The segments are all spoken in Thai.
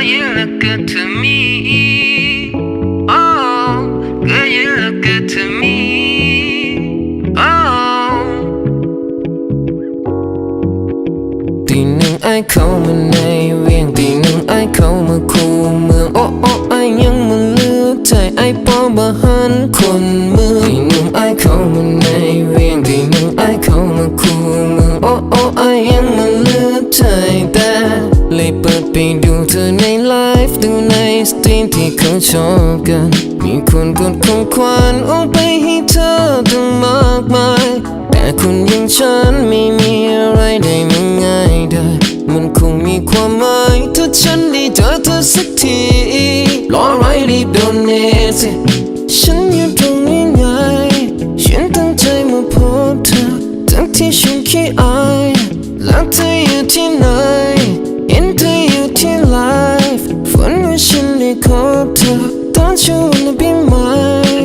Girl, you look good to me. Oh, girl, you look good to me. Oh. ตีหนึ่งไอเข้ามาในเวียงตีหนึ่งไอเข้ามาคูเมืองโอ้โอ้ไอยังมาเลือกใจไอปอบะหันคนเมืองตีหนึ่งไอเข้ามา ชอบกัน มีคนกดของขวัญเอาไปให้เธอตั้งมากมาย แต่คนอย่างฉันไม่มีอะไรได้มาง่ายได้มันคงมีความหมายถ้าฉันได้เจอเธอสักทีรอไรรีบโดนเนสิฉันอยู่ตรงนี้ไงฉันตั้งใจมาพบเธอทั้งที่ฉันขี้อายแล้วเธออยู่ที่ไหน ว่าฉันได้พบเธอตอนช่วงนั้นเป็นไหม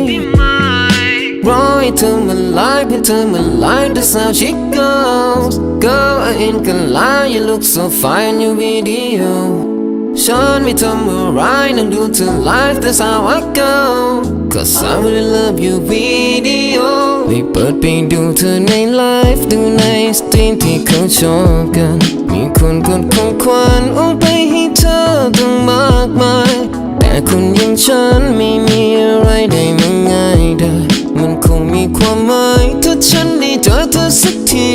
Be mine. รอให้เธอมาไลฟ์ให้เธอมาไลฟ์ that's how she goes Girl I ain't gonna lie you look so fine You video ฉันไม่ทำอะไรนั่งดูเธอไลฟ์ that's how I go Cause I really love you video ได้เปิดไปดูเธอในไลฟ์ดูในสตรีมที่เขาชอบกัน มีคนกดของขวัญเอาไปให้เธอตั้งมากมาย คนอย่างฉันไม่มีอะไรได้มาง่ายได้ มันคงมีความหมายถ้าฉันได้เจอเธอสักที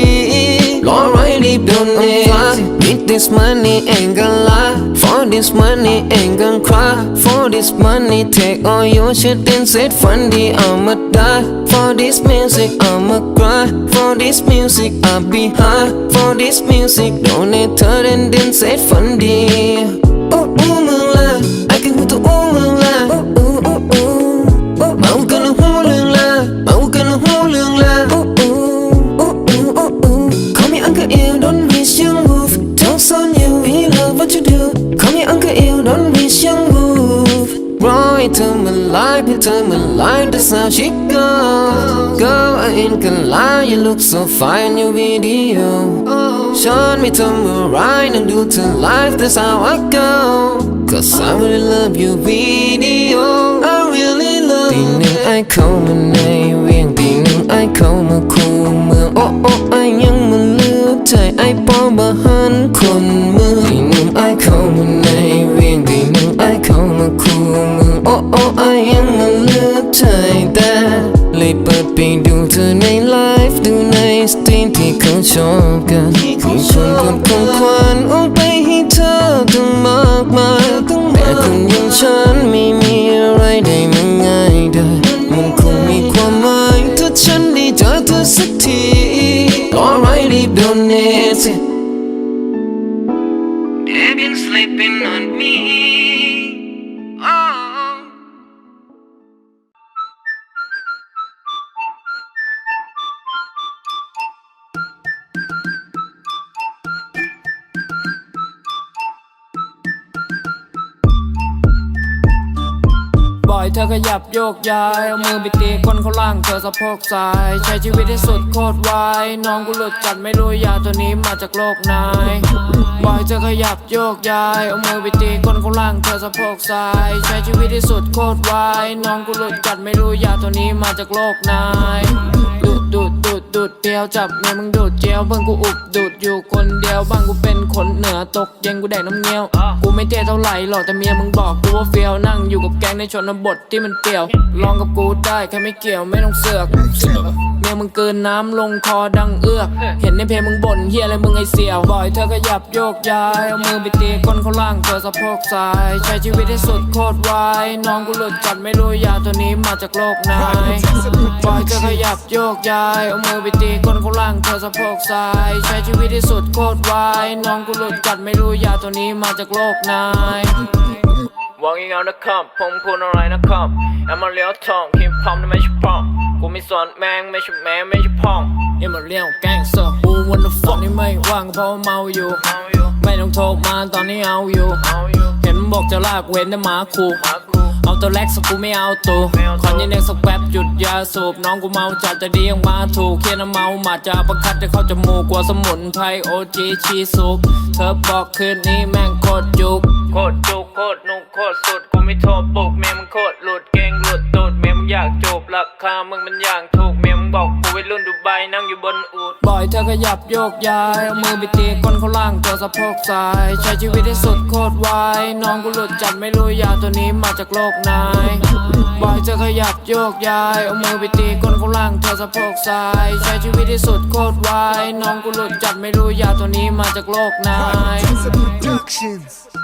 รอไรรีบโดนเอง With this money ain't gonna lie For this money ain't gonna cry For this money take all your shit and set ฝันดี I'ma die For this music I'ma cry For this music I'll be high For this music โดนให้เธอเด่นเด่น set ฝันดีโ that's how she goes Girl I ain't gonna lie you look so fine in your video ฉันไม่ทำอะไรนั่งดูเธอไลฟ์ that's how I go Cause I really love your video I really love ตีหนึ่งไอเข้ามาในเวียงตีหนึ่งไอเข้ามาคูเมืองโอ้โอ้ไอยังมาเลือกใจไอปอบะหันคนเมืองตีหนึ่งไอเข้ามาใน ชอบกันมีคนกับของขวัญเอาไปให้เธอตั้งมากมายแต่คนอย่างฉันมี บ่อยเธอขยับโยกย้าย เอามือไปตีคนเขาล่างเธอสะโพกซ้าย ใช้ชีวิตที่สุดโคตรวายน้องกูหลุดจัดไม่รู้ยาตัวนี้มาจากโลกไหนบ่อยเธอขยับโยกย้าย เอามือไปตีคนเขาล่างเธอสะโพกซ้าย ใช้ชีวิตที่สุดโคตรวายน้องกูหลุดจัดไม่รู้ยาตัวนี้มาจากโลกไหน ดูดดูดดูดดูดเปรียวจับเมียมึงดูดเจียวเบิ่งกูอุบดูดอยู่คนเดียวบ้างกูเป็นคนเหนือตกเย็นกูแดกน้ำเงี้ยวกูไม่เท่เท่าไหร่หรอกแต่เมียมึงบอกกูว่าเฟียวนั่งอยู่กับแก๊งในชนบทที่มันเปรี่ยวลองกับกูได้แค่ไม่เกี่ยวไม่ต้องเสือก เมียมึงเกินน้ำลงคอดังเอื้อก เห็นในเพลงมึงบ่นเฮียอะไรมึงไอเสี่ยวบ่อยเธอขยับโยกย้ายเอามือไปตีก้นเขาล่างเธอสะโพกซ้าย ใช้ชีวิตที่สุดโคตรวายน้องกูหลุดจัดไม่รู้ยาตัวนี้มาจากโลกไหนบ่อยเธอขยับโยกย้ายเอามือไปตีก้นเขาล่างเธอสะโพกซ้าย ใช้ชีวิตที่สุดโคตรวายน้องกูหลุดจัดไม่รู้ยาตัวนี้มาจากโลกไหน Walking on the cup ผมพูดอะไรนะครับแอมมาเลี้ยวทองคิมพอมนั่นไม่ใช่พอง กูไม่สนแมงไม่ใช่แมงไม่ใช่พองนี่มันเลี้ยวแกงเซอร์กูวันละฟอกนี่ไม่ว่างก็เพราะว่าเมาอยู่ ไม่ต้องโทรมาตอนนี้เอาอยู่ เห็นบอกจะลากเว้นแต่หมาคูเอาตัวแรกสักกูไม่เอาตัวขอยืนเองสักแป๊บหยุดยาสูบน้องกูเมาจัดแต่ดียังมาถูกเคียนน้ำเมาหมาจะประคัดจะเข้าจมูกกลัวสมุนไพรโอจีชีสุกเธอบอกคืนนี้แม่งโคตรจุกโคตรจุกโคตรหนุกโคตรสุดกูไม่โทรปลุกเมียมึงโคตรหลุดเก่งหลุดตูด เมียมึงอยากจูบราคามึงมันอย่างถูกเมียมึงบอกกูวัยรุ่นดูไบนั่งอยู่บนอูดบ่อยเธอขยับโยกย้ายเอามือไปตีก้นเขาล่างตัวสะโพกซ้าย ใช้ชีวิตที่สุดโคตรไวน้องกูหลุดจัดไม่รู้ยาตัวนี้มาจากโลกไหนบ่อยเธอขยับโยกย้ายเอามือไปตีก้นเขาล่างตัวสะโพกซ้ายใช้ชีวิตที่สุดโคตรไวน้องกูหลุดจัดไม่รู้ยาตัวนี้มาจากโลกไหน Productions.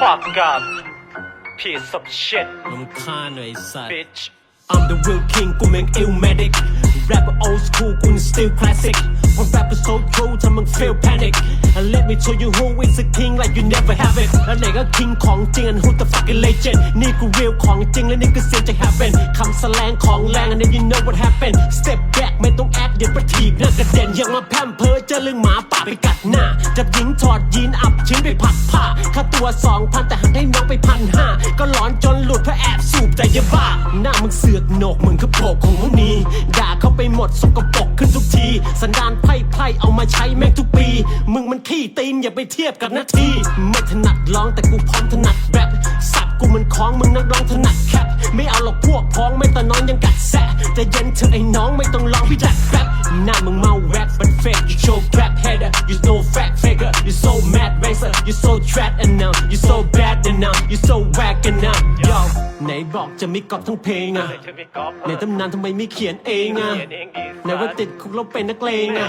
Fuck up piece of shit ลำคาญหน่อยไอ้สัตว์ bitch I'm the real king กูแม่ง illmatic rapper old school กู still classic เพราะ rapper so true ทำมึง feel panic and let me show you who is the king like you never have it แล้วไหนก็ king ของจริง and who the fucking legend นี่กู real ของจริงและนี่ก็เสียงจะ happen คำแสลงของแรง and then you know what happened step back ไม่ต้อง act เดี๋ยวประทีบหน้ากระเด็นยังมาแพมเพ้อเจอเรื่องหมาป่าไปกัดหน้าจับหญิงถอดยีนอับชิ้นไปผัดผ้าค่าตัวสองพันแต่หันให้น้องไปพันห้าก็หลอนจนหลุดเพราะแอบสูบแต่ยาบ้าหน้ามึงเสือกโหนกเหมือนกระโปรงของมุนีด่าเข้าไป หมดสกปรกขึ้นทุกที สันดานไพ่ไพ่เอามาใช้แม่งทุกปี มึงมันขี้ตีนอย่าไปเทียบกับนาที ไม่ถนัดร้องแต่กูพร้อมถนัดแรปสับ กูมันคล้องมึงนักร้องถนัดแคปไม่เอาหรอกพวกพ้องไม่ตะน้อยยังกัดแซะแต่เย็นเธอะไอ้น้องไม่ต้องร้องพี่ดัดแรปหน้ามึงเมาแรป but fake you show crap header you no fact faker you so mad racer you so trap and now you so bad and now you so whack and now yo ไหนบอกจะมีกอบทั้งเพลงอะในตำนานทำไมไม่เขียนเองอะไหนว่าติดคุกแล้วเป็นนักเลงอะ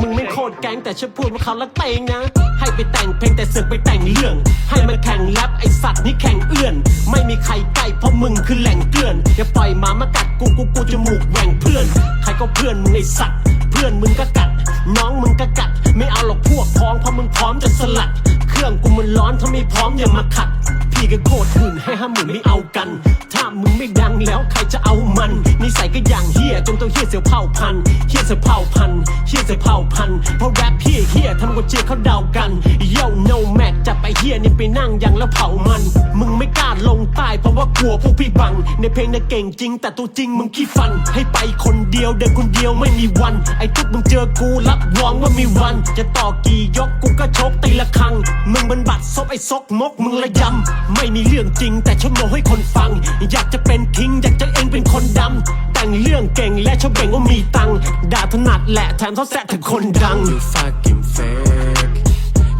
มึงไม่โคตรแก๊งแต่ฉันพูดว่าเขาละเตงนะให้ ไปแต่งเพลงแต่เสือกไปแต่งเรื่อง ให้มันแข่งแรปไอสัตว์นี่แข่งเอื้อน ไม่มีใครใกล้เพราะมึงคือแหล่งเกลื่อนอย่าปล่อยหมามากัดกูกูกูจมูกแหว่งเพื่อน ใครก็เพื่อนมึงไอสัตว์ เพื่อนมึงก็กัด น้องมึงก็กัด ไม่เอาหรอกพวกพ้องเพราะมึงพร้อมจะสลัด รื่องกูมันร้อนถ้าไม่พร้อมอย่ามาขัด พี่ก็โคตรหื่นให้ห้าหมื่นไม่เอากัน ถ้ามึงไม่ดังแล้วใครจะเอามันนิสัยก็อย่างเฮียจงต้องเฮียเสียวเผ่าพันเฮียเสียวเผ่าพันเฮียเสียวเผ่าพันเพราะแรปเฮียเฮียทำกว่าเจียเขาเดากัน Yo no Mac จับไปเฮียนี่ไปนั่งยังแล้วเผามัน มึงไม่กล้าลงใต้เพราะว่ากลัวพวกพี่บัง ในเพลงน่ะเก่งจริง แต่ตัวจริงมึงขี้ฟัน ให้ไปคนเดียวเดินคนเดียวไม่มีวัน ไอ้ทุกมึงเจอกูรับรองว่ามีวัน จะต่อกี่ยกกูก็ชกตีละครั้งมึงบันบัดซบไอ้ซกมกมึงระยำ ไม่มีเรื่องจริงแต่ชั่วโมให้คนฟัง อยากจะเป็นคิงอยากจะเองเป็นคนดำ แต่งเรื่องเก่งและชอบเบ่งว่ามีตังด่าถนัดแหละแถมทอดแซะถึงคนดัง You fucking fake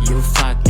You fucking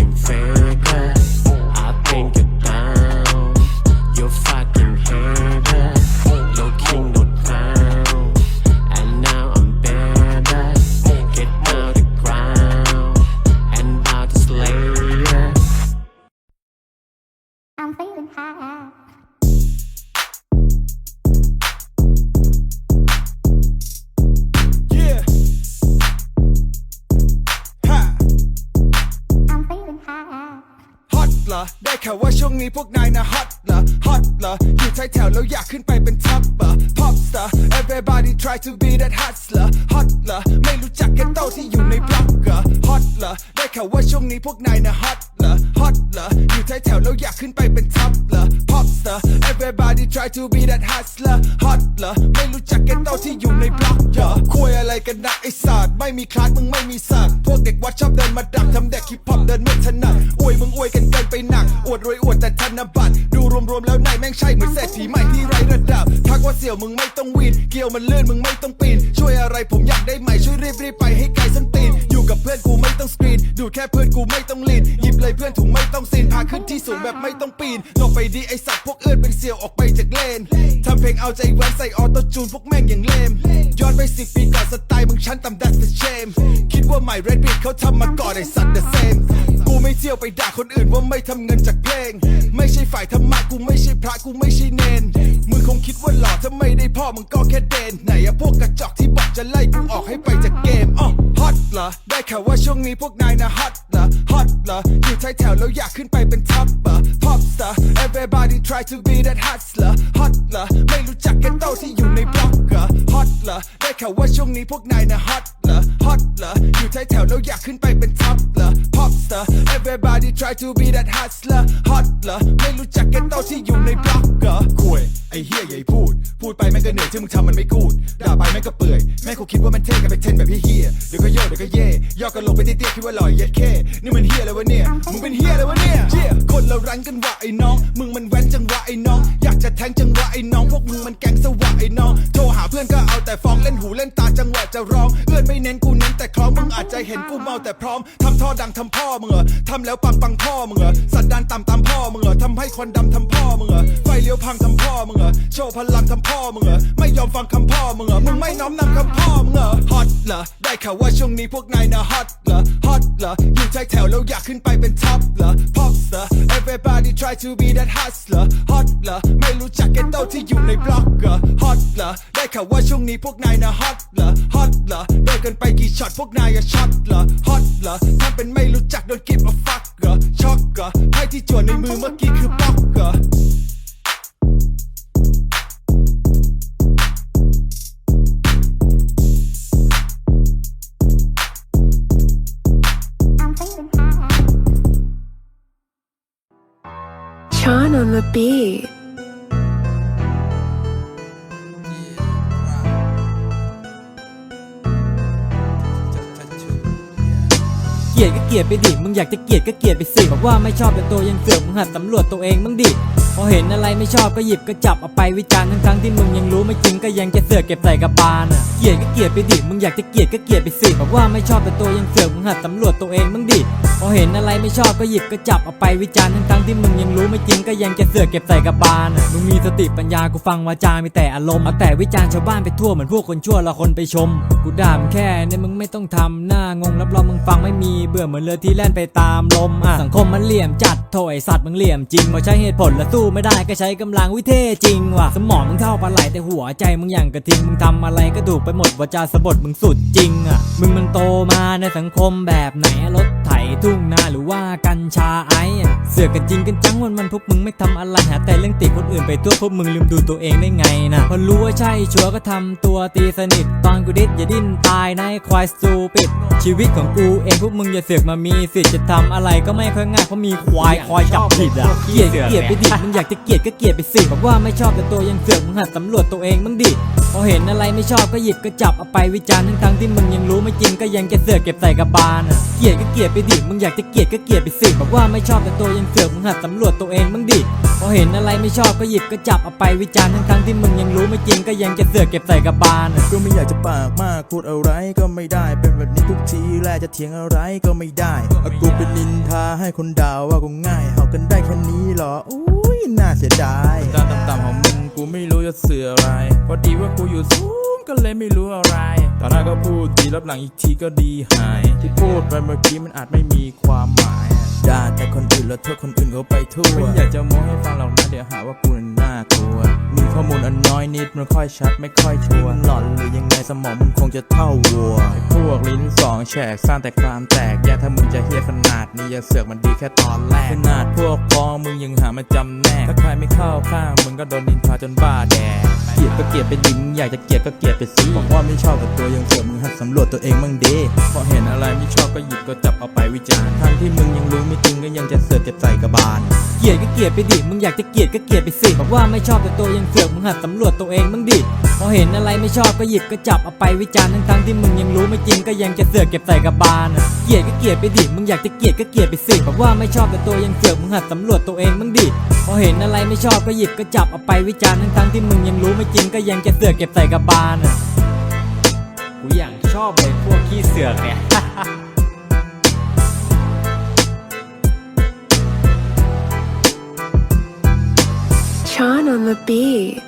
นี้พวกนายนะฮอตเหรอฮอตเหรออยู่ท้ายแถวแล้วอยากขึ้นไปเป็นท็อปเหรอ pop star everybody try to be that hustler ฮอตเหรอไม่รู้จักแกตโตที่อยู่ในบล็อกเหรอฮอตเหรอได้ข่าวว่าช่วงนี้พวกนายนะฮอตเหรอ ฮอตเหรออยู่ท้ายแถวแล้วอยากขึ้นไปเป็นท็อปเหรอ pop star everybody try to be that hustler ฮอตเหรอไม่รู้จักแกตโตที่อยู่ในบล็อกเหรอคุยอะไรกันนะไอ้สัตว์ไม่มีคลาสมึงไม่มีสัตว์พวกเด็กวัดชอบเดินมาดักทำเด็กฮิปฮอปเดินไม่ถนัดอวยมึงอวยกันเกินไปหนัก อวดรวยอวดแต่ธนบัตรดูรวมๆแล้วนายแม่งใช่เหมือนเศรษฐีใหม่ที่ไร้ระดับทักว่าเสี่ยวมึงไม่ต้องวีนเกี่ยวมันเลื่อนมึงไม่ต้องปีนช่วยอะไรผมอยากได้ใหม่ช่วยรีบรีบๆไปให้ไกลส้นตี กับเพื่อนกูไม่ต้องสกรีน ดูดแค่เพื่อนกูไม่ต้องลีนหยิบเลยเพื่อนถุงไม่ต้องซีนพาขึ้นที่สูงแบบไม่ต้องปีนลงไปดีไอสัตว์พวกเอื้อนเป็นเสียวออกไปจากเลนทำเพลงเอาใจแวนใส่ออโต้จูนพวกแม่งอย่างเลมย้อนไปสิปีก่อนสไตล์มึงชั้นต่ำ that's the shame คิดว่าใหม่ Red Beat เขาทำมาก่อนไอสัตว์ the same กูไม่เที่ยวไปด่าคนอื่นว่าไม่ทำเงินจากเพลง ไม่ใช่ฝ่ายธรรมะกูไม่ใช่พระกูไม่ใช่เนนมึงคงคิดว่าหล่อถ้าไม่ได้พ่อมึงก็แค่เดนไหนอะพวกกระจอกที่บอกจะไล่กูออกให้ไปจากเกมอ๋อฮอตเหรอได้ข่าวว่าช่วงนี้พวกนายนะฮอตเหรอฮอตเหรออยู่ท้ายแถวแล้วอยากขึ้นไปเป็นท็อปเหรอ pop star everybody try to be that hustler ฮอตเหรอไม่รู้จักกันโตที่อยู่ในบล็อกเหรอฮอตเหรอได้ข่าวว่าช่วงนี้พวกนายนะฮอต ฮอตเหรออยู่ท้ายแถวแล้วอยากขึ้นไปเป็นท็อปเหรอ pop star everybody try to be that hustler ฮอตเหรอไม่รู้จักกันโตที่อยู่ในบล็อกเหรอคุยไอ้เฮียอย่พูด พูดไปแม่งก็เหนื่อยที่มึงทำมันไม่กูดด่าไปแม่งก็เปื่อยแม่งคงคิดว่ามันเท่กันไปเทนแบบเฮียเดี๋ยวก็โยกเดี๋ยวก็เย่ย่อกันลงไปเตี้ยๆคิดว่าหล่อยเย็ดแค่นี่มันเฮียอะไรวะเนี่ยมึงเป็นเฮียอะไรวะเนี่ยเฮียคนเรารันกันวะไอ้น้อง มึงมันแว้นจังวะไอ้น้อง อยากจะแทงจังวะไอ้น้องพวกมึงมันแก๊งสวะไอ้น้องโทรหาเพื่อนก็เอาแต่ฟ้องเล่นหูเล่นตาจังหวะจะร้องเอื้อนไม่เน้นกูเน้นแต่คล้องมึงอาจจะเห็นกูเมาแต่พร้อมทำท่อดังทำพ่อมึงเหรอทำแล้วปังปังพ่อมึงเหรอสันดานต่ำตามพ่อมึงเหรอทำให้ควันดำทำพ่อมึงเหรอไฟเลี้ยวพังทำพ่อมึงเหรอโชว์พลังทำพ่อมึงเหรอไม่ยอมฟังคำพ่อมึงเหรอมึงไม่น้อมนำคำพ่อมึงเหรอฮอตเหรอได้ข่าวว่าช่วงนี้พวกนายนะฮอตเหรอฮอตเหรออยู่ท้ายแถวแล้วอยากขึ้นไปเป็นท็อปเหรอ pop star everybody try to be that hustler hot เหรอไม่รู้จักเกตโต้ที่อยู่ในบล็อกเหรอ hot เหรอได้ข่าวว่าช่วงนี้พวกนายนะ hot เหรอ hot เหรอโดนกันไปกี่ช็อตพวกนายอะช็อตเหรอ hot เหรอถ้าเป็นไม่รู้จักโดนกิบมา fuck เหรอช็อกเหรอไพ่ที่จวนในมือเมื่อกี้คือป๊อกเหรอ I'm feeling high. Sean on the beat. เกลียดก็เกลียดไปดิ มึงอยากจะเกลียดก็เกลียดไปสิบอกว่าไม่ชอบแต่ตัวยังเสือกมึงหัดสำรวจตัวเองมึงดิ พอเห็นอะไรไม่ชอบก็หยิบก็จับเอาไปวิจารณ์ทั้งทั้งๆที่มึงยังรู้ไม่จริงก็ยังจะเสือกเก็บใส่กระบาลอะ เกลียดก็เกลียดไปดิ มึงอยากจะเกลียดก็เกลียดไปสิบอกว่าไม่ชอบแต่ตัวยังเสือกมึงหัดสำรวจตัวเองมึงดิ พอเห็นอะไรไม่ชอบก็หยิบก็จับเอาไปวิจารณ์ทั้งทั้งๆที่มึงยังรู้ไม่จริงก็ยังจะเสือกเก็บใส่กระบาลอะ มึงมีสติปัญญากูฟังวาจามีแต่อารมณ์เอาแต่วิจารณ์ชาวบ้านไปทั่วเหมือนพวกคนชั่วละคนไปชม กูด่ามแค่เนี่ยมึงไม่ต้องทำหน้างงรับรองมึงฟังไม่มีเบื่อเหมือนเรือที่แล่นไปตามลมอะสังคมมันเหลี่ยมจัดโถไอสัตว์มึงเหลี่ยมจริงพอใช้เหตุผลแล้วสู้ไม่ได้ก็ใช้กำลังวิเทจริงว่ะสมองมึงเท่าปลาไหลแต่หัวใจมึงอย่างกระทิงมึงทำอะไรก็ถูกไปหมดวาจาสะบดมึงสุดจริงอะมึงมันโตมาในสังคมแบบไหนรถ ทุ่งนาหรือว่ากัญชาไอเสือกกันจริงกันจังวันมันพวกมึงไม่ทำอะไรหาแต่เรื่องติคนอื่นไปทั่วพวกมึงลืมดูตัวเองได้ไงนะพอรู้ว่าใช่ชัวร์ก็ทำตัวตีสนิท ตอนกูดิดอย่าดิ้นตายในควายสตูปิดชีวิตของกูเองพวกมึงอย่าเสือกมามีสิทธิ์จะทำอะไรก็ไม่ค่อยง่ายเพราะมีควายคอยจับผิดอะเกลียดเกลียดไปดิมึงอยากจะเกลียดก็เกลียดไปสิบอกว่าไม่ชอบแต่ตัวยังเสือกมึงหัดสำรวจตัวเองมึงดิพอเห็นอะไรไม่ชอบก็หยิบก็จับเอาไปวิจารณ์ทั้งทั้งๆที่มึงยังรู้ไม่จริงก็ยังจะเสือกเก็บใส่กระบาลเกลียดก็เกลียดไปดิมึงอยากจะเกลียดก็เกลียดไปสิบอกว่าไม่ชอบแต่ตัวยังเสือกมึงหัดสำรวจตัวเองมึงดิพอเห็นอะไรไม่ชอบก็หยิบก็จับเอาไปวิจารณ์ทั้งทั้งๆที่มึงยังรู้ไม่จริงก็ยังจะเสือกเก็บใส่กระบาลก็ไม่อยากจะปากมากพูดอะไรก็ไม่ได้เป็นแบบนี้ทุกทีแลจะเถียงอะไรก็ไม่ได้กูเป็นนินทาให้คนด่าว่ากูง่ายเอากันได้แค่นี้เหรออุ้ น่าเสียดายตาต่ำๆของมึงกูไม่รู้จะเสืออะไร พอดีว่ากูอยู่สูงก็เลยไม่รู้อะไร ตอนแรกก็พูดดีรับหลังอีกทีก็ดีหาย ที่พูดไปเมื่อกี้มันอาจไม่มีความหมายด่าแต่คนอื่นแล้วโทษคนอื่นเขาไปทั่วไม่อยากจะโม้ให้ฟังหรอกนะเดี๋ยวหาว่ากูนั้นน่ากลัวมี ข้อมูลอันน้อยนิดมันค่อยชัดไม่ค่อยชัวร์หลอนหรือยังไงสมองมึงคงจะเท่าวัวไอ้พวกลิ้นสองแฉกสร้างแต่ความแตกแย่ถ้ามึงจะเฮี้ยขนาดนี้อย่าเสือกมันดีแค่ตอนแรกขนาดพวกพ้องมึงยังหามาจำแนกถ้าใครไม่เข้าข้างมึงก็โดนนินทาจนบ้าแดงเกลียดก็เกลียดไปดิมึงอยากจะเกลียดก็เกลียดไปสิบอกว่าไม่ชอบกับตัวยังเสือกมึงหัดสำรวจตัวเองบ้างดีพอเห็นอะไรไม่ชอบก็หยิบก็จับเอาไปวิจารณ์ทั้งที่มึงยังรู้ไม่จริงก็ยังจะเสือกเก็บใส่กระบาลเกลียดก็เกลียดไปดิมึงอยากจะเกลียดก็เกลียดไปสิบอกว่าไม่ชอบแต่ตัวยังเสือกมึงหัดสำรวจตัวเองมึงดิพอเห็นอะไรไม่ชอบก็หยิบก็จับเอาไปวิจารณ์ทั้งทั้งๆที่มึงยังรู้ไม่จริงก็ยังจะเสือกเก็บใส่กระบาลอะเกลียดก็เกลียดไปดิมึงอยากจะเกลียดก็เกลียดไปสิบอกว่าไม่ชอบแต่ตัวยังเสือกมึงหัดสำรวจตัวเองมึงดิพอเห็นอะไรไม่ชอบก็หยิบก็จับเอาไปวิจารณ์ทั้งทั้งๆที่มึงยังรู้ไม่จริงก็ยังจะเสือกเก็บใส่กระบาลอะกูอย่างชอบเลยพวกขี้เสือกเนี่ย Sean on the beat.